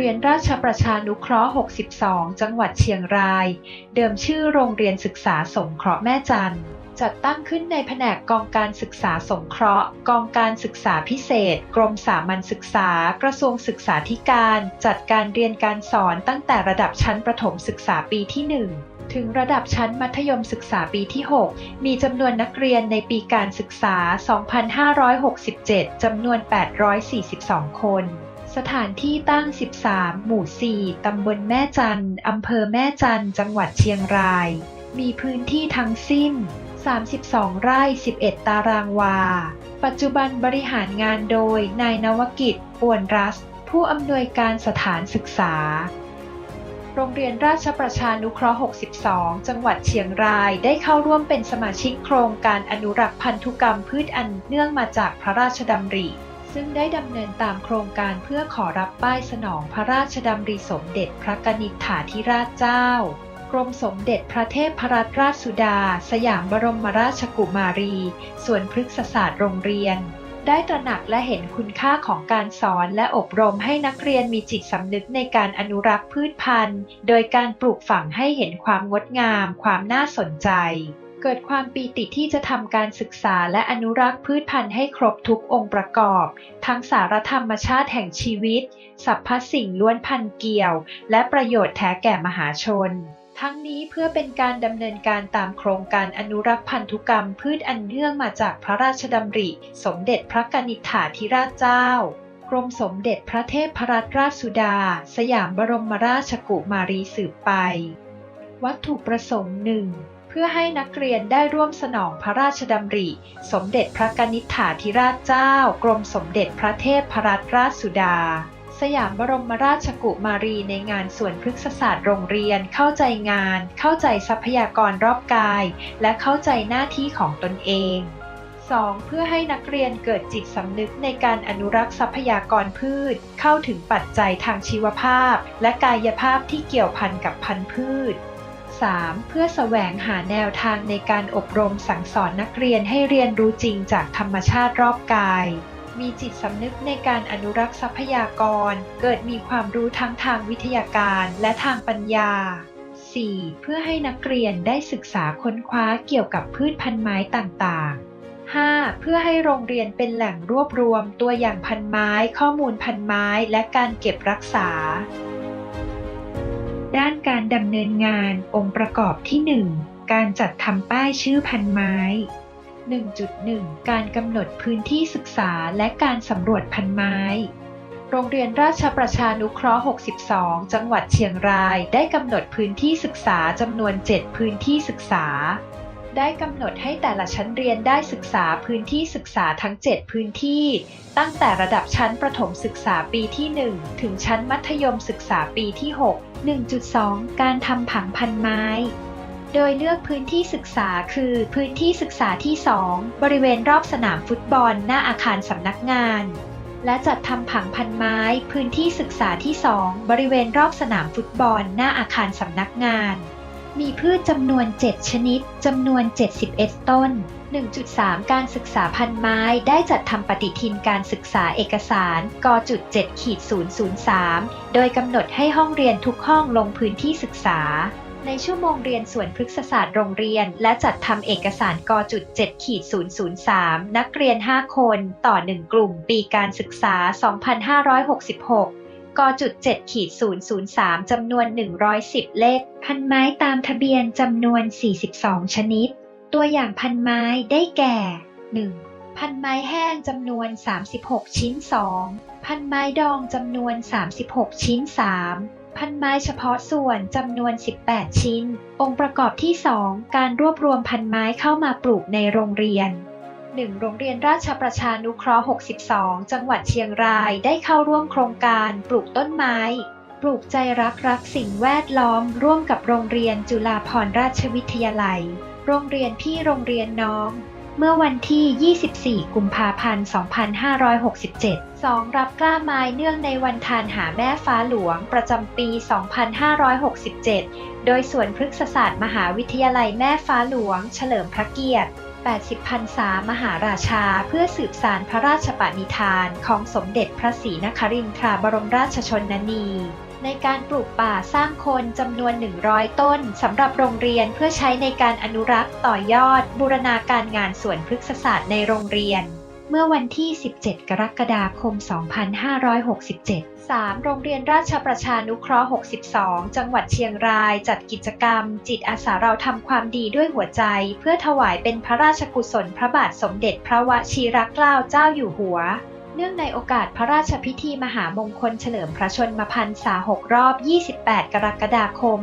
เรียนราชประชานุเคราะห์ 62 จังหวัดเชียงราย เดิมชื่อโรงเรียนศึกษาสงเคราะห์แม่จันทร์จัดตั้งขึ้นในแผนกกองการศึกษาสงเคราะห์ กองการศึกษาพิเศษ กรมสามัญศึกษา กระทรวงศึกษาธิการ จัดการเรียนการสอนตั้งแต่ระดับชั้นประถมศึกษาปีที่ 1 ถึงระดับชั้นมัธยมศึกษาปีที่ 6 มีจำนวนนักเรียนในปีการศึกษา 2567 จำนวน 842 คน สถานที่ตั้ง 13 หมู่ 4 ตำบลแม่จัน อำเภอแม่จัน จังหวัดเชียงราย มีพื้นที่ทั้งสิ้น 32 ไร่ 11 ตารางวา ปัจจุบันบริหารงานโดย นายนวกิจป่วนรัส ผู้อำนวยการสถานศึกษา โรงเรียนราชประชานุเคราะห์ 62 จังหวัดเชียงราย ได้เข้าร่วมเป็นสมาชิกโครงการอนุรักษ์พันธุกรรมพืชอันเนื่องมาจากพระราชดำริ ซึ่งได้ดำเนินตามโครงการเพื่อขอรับป้ายสนองพระราชดำริสมเด็จพระกนิษฐาธิราชเจ้ากรมสมเด็จพระเทพรัตนราชสุดา สยามบรมราชกุมารี ส่วนพฤกษศาสตร์โรงเรียน ได้ตระหนักและเห็นคุณค่าของการสอนและอบรมให้นักเรียนมีจิตสำนึกในการอนุรักษ์พืชพันธุ์ โดยการปลูกฝังให้เห็นความงดงาม ความน่าสนใจ เกิดความปีติที่จะทำการศึกษาและอนุรักษ์พืชพันธุ์ให้ครบทุกองค์ประกอบ ทั้งสารธรรมชาติแห่งชีวิตสรรพสิ่งล้วนพันเกี่ยว และประโยชน์แท้แก่มหาชน ทั้งนี้เพื่อเป็นการดำเนินการตามโครงการอนุรักษ์พันธุกรรมพืชอันเนื่องมาจากพระราชดำริ สมเด็จพระกนิษฐาธิราชเจ้ากรมสมเด็จพระเทพรัตนราชสุดา สยามบรมราชกุมารีสืบไป วัตถุประสงค์หนึ่ง เพื่อให้นักเรียนได้ร่วมสนองพระราชดำริ สมเด็จพระกนิษฐาธิราชเจ้า กรมสมเด็จพระเทพรัตนราชสุดา สยามบรมราชกุมารีในงานส่วนพฤกษศาสตร์โรงเรียนเข้าใจงาน เข้าใจทรัพยากรรอบกาย และเข้าใจหน้าที่ของตนเอง 2. เพื่อให้นักเรียนเกิดจิตสำนึกในการอนุรักษ์ทรัพยากรพืช เข้าถึงปัจจัยทางชีวภาพ และกายภาพที่เกี่ยวพันกับพันธุ์พืช 3. เพื่อแสวงหาแนวทางในการอบรมสั่งสอนนักเรียนให้เรียนรู้จริงจากธรรมชาติรอบกาย มีจิตสำนึกในการอนุรักษ์ทรัพยากร เกิดมีความรู้ทั้งทางวิทยาการและทางปัญญา 4. เพื่อให้นักเรียนได้ศึกษาค้นคว้าเกี่ยวกับพืชพันธุ์ไม้ต่างๆ 5. เพื่อให้โรงเรียนเป็นแหล่งรวบรวมตัวอย่างพันไม้ ข้อมูลพันไม้ และการเก็บรักษา ด้านการดำเนินงานองค์ประกอบที่ 1 การจัดทำป้ายชื่อพันไม้ 1.1 การกำหนดพื้นที่ศึกษาและการสำรวจพันไม้ โรงเรียนราชประชานุเคราะห์ 62 จังหวัดเชียงราย ได้กำหนดพื้นที่ศึกษาจำนวน 7 พื้นที่ศึกษา ได้กำหนดให้แต่ละชั้นเรียนได้ศึกษาพื้นที่ศึกษาทั้ง 7 พื้นที่ ตั้งแต่ระดับชั้นประถมศึกษาปีที่ 1 ถึงชั้นมัธยมศึกษาปีที่ 6 1.2 การทำผังพันไม้ โดยเลือกพื้นที่ศึกษาคือพื้นที่ศึกษาที่ 2 บริเวณรอบสนามฟุตบอลหน้าอาคารสำนักงาน และจัดทำผังพันไม้ พื้นที่ศึกษาที่ 2 บริเวณรอบสนามฟุตบอลหน้าอาคารสำนักงาน มีพืชจำนวน 7 ชนิด จำนวน 71 ต้น 1.3 การศึกษาพันไม้ได้จัดทำปฏิทินการศึกษาเอกสารกจุด7ขีด003 โดยกำหนดให้ห้องเรียนทุกห้องลงพื้นที่ศึกษา ในชั่วโมงเรียนส่วนพฤกษศาสตร์โรงเรียน และจัดทำเอกสารกจุด7ขีด003 นักเรียน 5 คน ต่อ 1 กลุ่ม ปีการศึกษา 2566 กจุด7ขีด003 จำนวน 110 เลข พันไม้ตามทะเบียนจำนวน 42 ชนิด ตัวอย่างพันไม้ได้แก่ 1. พันไม้แห้งจำนวน 36 ชิ้น 2. พันไม้ดองจำนวน 36 ชิ้น 3. พันไม้เฉพาะส่วนจำนวน 18 ชิ้น องค์ประกอบที่ 2 การรวบรวมพันไม้เข้ามาปลูกในโรงเรียน 1. โรงเรียนราชประชานุเคราะห์ 62 จังหวัดเชียงรายได้เข้าร่วมโครงการปลูกต้นไม้ ปลูกใจรักรักสิ่งแวดล้อม ร่วมกับโรงเรียนจุฬาภรณราชวิทยาลัย โรงเรียนพี่โรงเรียนน้อง เมื่อวันที่ 24 กุมภาพันธ์ 2567 2. รับกล้าไม้เนื่องในวันทานหาแม่ฟ้าหลวงประจำปี 2567 โดยสวนพฤกษศาสตร์มหาวิทยาลัยแม่ฟ้าหลวง เฉลิมพระเกียรติ 80พรรษามหาราชาเพื่อสืบสารพระราชปณิธานของสมเด็จพระศรีนครินทราบรมราชชนนี ในการปลูกป่าสร้างคนจำนวน 100 ต้นสำหรับโรงเรียนเพื่อใช้ในการอนุรักษ์ต่อยอดบูรณาการงานสวนพฤกษศาสตร์ในโรงเรียน เมื่อวันที่ 17 กรกฎาคม 2567 3. โรงเรียนราชประชานุเคราะห์ 62 จังหวัดเชียงราย จัดกิจกรรม จิตอาสาเราทำความดีด้วยหัวใจ เพื่อถวายเป็นพระราชกุศลพระบาทสมเด็จพระวชิรเกล้าเจ้าอยู่หัว เนื่องในโอกาสพระราชพิธีมหามงคลเฉลิมพระชนมพรรษา 6 รอบ 28 กรกฎาคม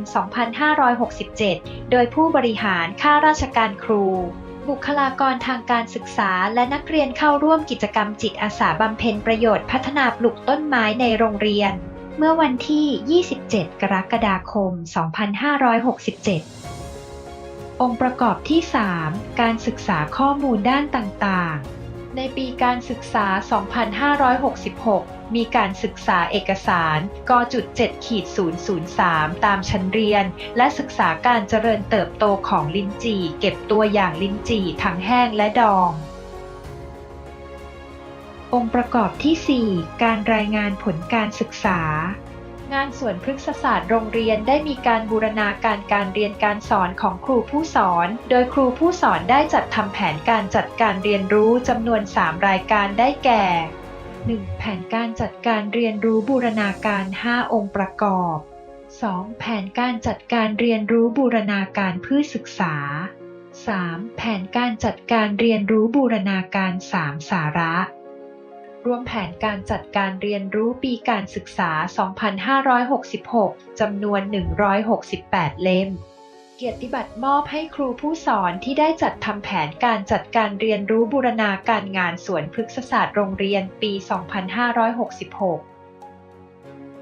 2567 โดยผู้บริหารข้าราชการครู บุคลากรทางการศึกษาและนักเรียนเข้าร่วมกิจกรรมจิตอาสาบำเพ็ญประโยชน์พัฒนาปลูกต้นไม้ในโรงเรียน เมื่อวันที่ 27 กรกฎาคม 2567 องค์ประกอบที่ 3 การศึกษาข้อมูลด้านต่างๆ ในปีการศึกษา 2566 มีการศึกษาเอกสารกจุด7ขีด003 ตามชั้นเรียน และศึกษาการเจริญเติบโตของลิ้นจี่ เก็บตัวอย่างลิ้นจี่ทั้งแห้งและดอง องค์ประกอบที่ 4 การรายงานผลการศึกษา งานสวนพฤกษศาสตร์โรงเรียนได้มีการบูรณาการการเรียนการสอนของครูผู้สอน โดยครูผู้สอนได้จัดทำแผนการจัดการเรียนรู้จำนวน 3 รายการได้แก่ 1. แผนการจัดการเรียนรู้บูรณาการ 5 องค์ประกอบ 2. แผนการจัดการเรียนรู้บูรณาการพืชศึกษา 3. แผนการจัดการเรียนรู้บูรณาการ 3 สาระ รวมแผนการจัดการเรียนรู้ปีการศึกษา 2566 จำนวน 168 เล่ม เกียรติบัตรมอบให้ครูผู้สอนที่ได้จัดทำแผนการจัดการเรียนรู้บูรณาการงานสวนพฤกษศาสตร์โรงเรียนปี 2566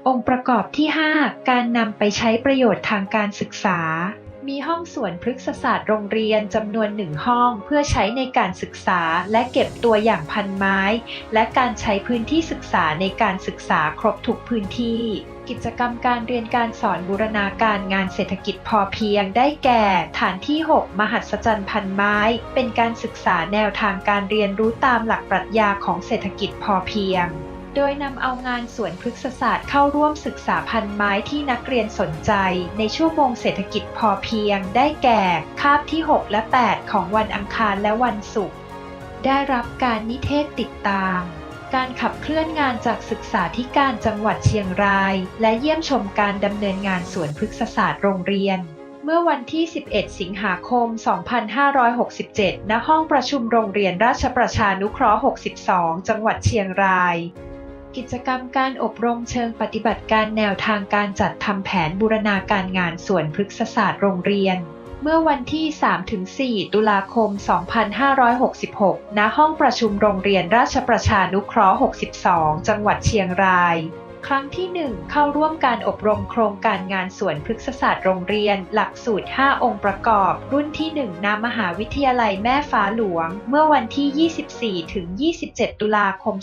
องค์ประกอบที่ 5 การนำไปใช้ประโยชน์ทางการศึกษา มีห้องสวนพฤกษศาสตร์โรงเรียนจำนวนหนึ่งห้องเพื่อใช้ในการศึกษาและเก็บตัวอย่างพันไม้ และการใช้พื้นที่ศึกษาในการศึกษาครบทุกพื้นที่ กิจกรรมการเรียนการสอนบูรณาการงานเศรษฐกิจพอเพียงได้แก่ ฐานที่ 6 มหัศจรรย์พันไม้ เป็นการศึกษาแนวทางการเรียนรู้ตามหลักปรัชญาของเศรษฐกิจพอเพียง โดยนำเอางานสวนพฤกษศาสตร์เข้าร่วมศึกษาพันไม้ที่นักเรียนสนใจ ในชั่วโมงเศรษฐกิจพอเพียง ได้แก่คาบที่ 6 และ 8 ของวันอังคารและวันศุกร์ ได้รับการนิเทศติดตาม การขับเคลื่อนงานจากศึกษาธิการจังหวัดเชียงราย และเยี่ยมชมการดำเนินงานสวนพฤกษศาสตร์โรงเรียนเมื่อวันที่ 11 สิงหาคม 2567 ณ ห้องประชุมโรงเรียนราชประชานุเคราะห์ 62 จังหวัดเชียงราย กิจกรรมการอบรมเชิงปฏิบัติการแนวทางการจัดทำแผนบูรณาการงานส่วนพฤกษศาสตร์โรงเรียน เมื่อวันที่ 3-4 ตุลาคม 2566 ณ ห้องประชุมโรงเรียนราชประชานุเคราะห์ 62 จังหวัดเชียงราย ครั้งที่ 1 เข้าร่วมการอบรมโครงการงานสวนพฤกษศาสตร์โรงเรียน หลักสูตร 5 องค์ประกอบ รุ่นที่ 1ณมหาวิทยาลัยแม่ฟ้าหลวง เมื่อวันที่ 24-27 ตุลาคม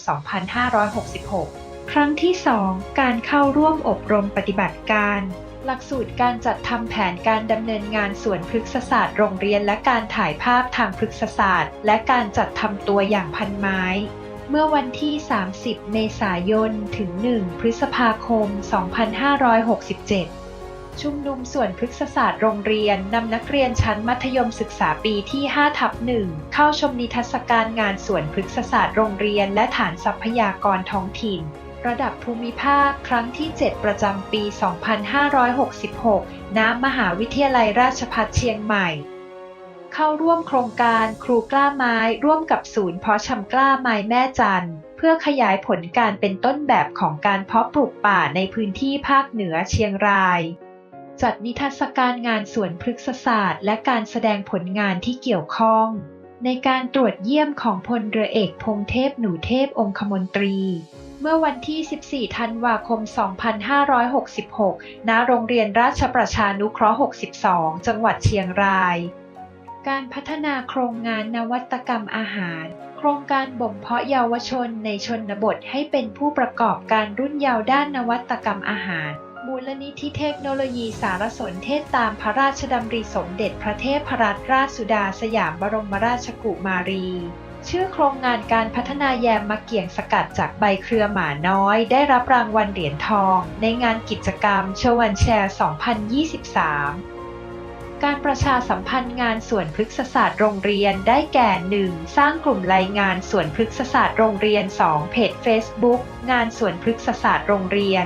2566 ครั้งที่ 2 การเข้าร่วมอบรมปฏิบัติการหลักสูตรการจัดทำแผนการดำเนินงานสวนพฤกษศาสตร์โรงเรียนและการถ่ายภาพทางพฤกษศาสตร์ และการจัดทำตัวอย่างพันไม้ เมื่อวันที่ 30 เมษายน ถึง 1 พฤษภาคม 2567 ชุมนุมส่วนพฤกษศาสตร์โรงเรียนนำนักเรียนชั้นมัธยมศึกษาปีที่ 5 ทับ 1 เข้าชมนิทรรศการงานสวนพฤกษศาสตร์โรงเรียนและฐานทรัพยากรท้องถิ่น ระดับภูมิภาคครั้งที่ 7 ประจำปี 2566 ณ มหาวิทยาลัยราชภัฏเชียงใหม่ เข้าร่วมโครงการครูกล้าไม้ร่วมกับศูนย์เพาะชำกล้าไม้แม่จันเพื่อขยายผลการเป็นต้นแบบของการเพาะปลูกป่าในพื้นที่ภาคเหนือเชียงราย จัดนิทรรศการงานสวนพฤกษศาสตร์ และการแสดงผลงานที่เกี่ยวข้อง ในการตรวจเยี่ยมของพลเรือเอกพงเทพหนูเทพองคมนตรีเมื่อวันที่ 14 ธันวาคม 2566 ณ โรงเรียนราชประชานุเคราะห์ 62 จังหวัดเชียงราย การพัฒนาโครงงานนวัตกรรมอาหาร โครงการบ่มเพาะเยาวชนในชนบทให้เป็นผู้ประกอบการรุ่นเยาว์ด้านนวัตกรรมอาหาร มูลนิธิเทคโนโลยีสารสนเทศตามพระราชดำริสมเด็จพระเทพรัตนราชสุดาสยามบรมราชกุมารีชื่อโครงงานการพัฒนาแยมมะเกี่ยงสกัดจากใบเครือหมาน้อย ได้รับรางวัลเหรียญทอง ในงานกิจกรรมชวันแชร์ 2023 การประชาสัมพันธ์งานส่วนพฤกษศาสตร์โรงเรียนได้แก่ 1. สร้างกลุ่มรายงานส่วนพฤกษศาสตร์โรงเรียน 2. เพจ Facebook งานส่วนพฤกษศาสตร์โรงเรียน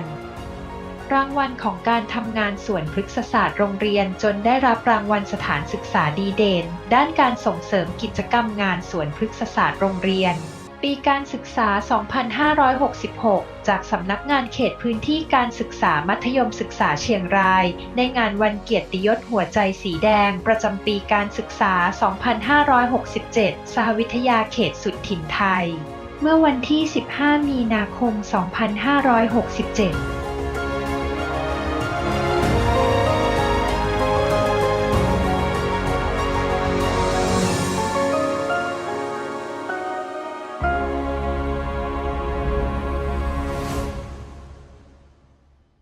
รางวัลของการทำงานส่วนพฤกษศาสตร์โรงเรียนจนได้รับรางวัลสถานศึกษาดีเด่น ด้านการส่งเสริมกิจกรรมงานส่วนพฤกษศาสตร์โรงเรียน ปีการศึกษา 2566 จากสำนักงานเขตพื้นที่การศึกษามัธยมศึกษาเชียงราย ในงานวันเกียรติยศหัวใจสีแดง ประจำปีการศึกษา 2567 สหวิทยาเขตสุดถิ่นไทย เมื่อวันที่ 15 มีนาคม 2567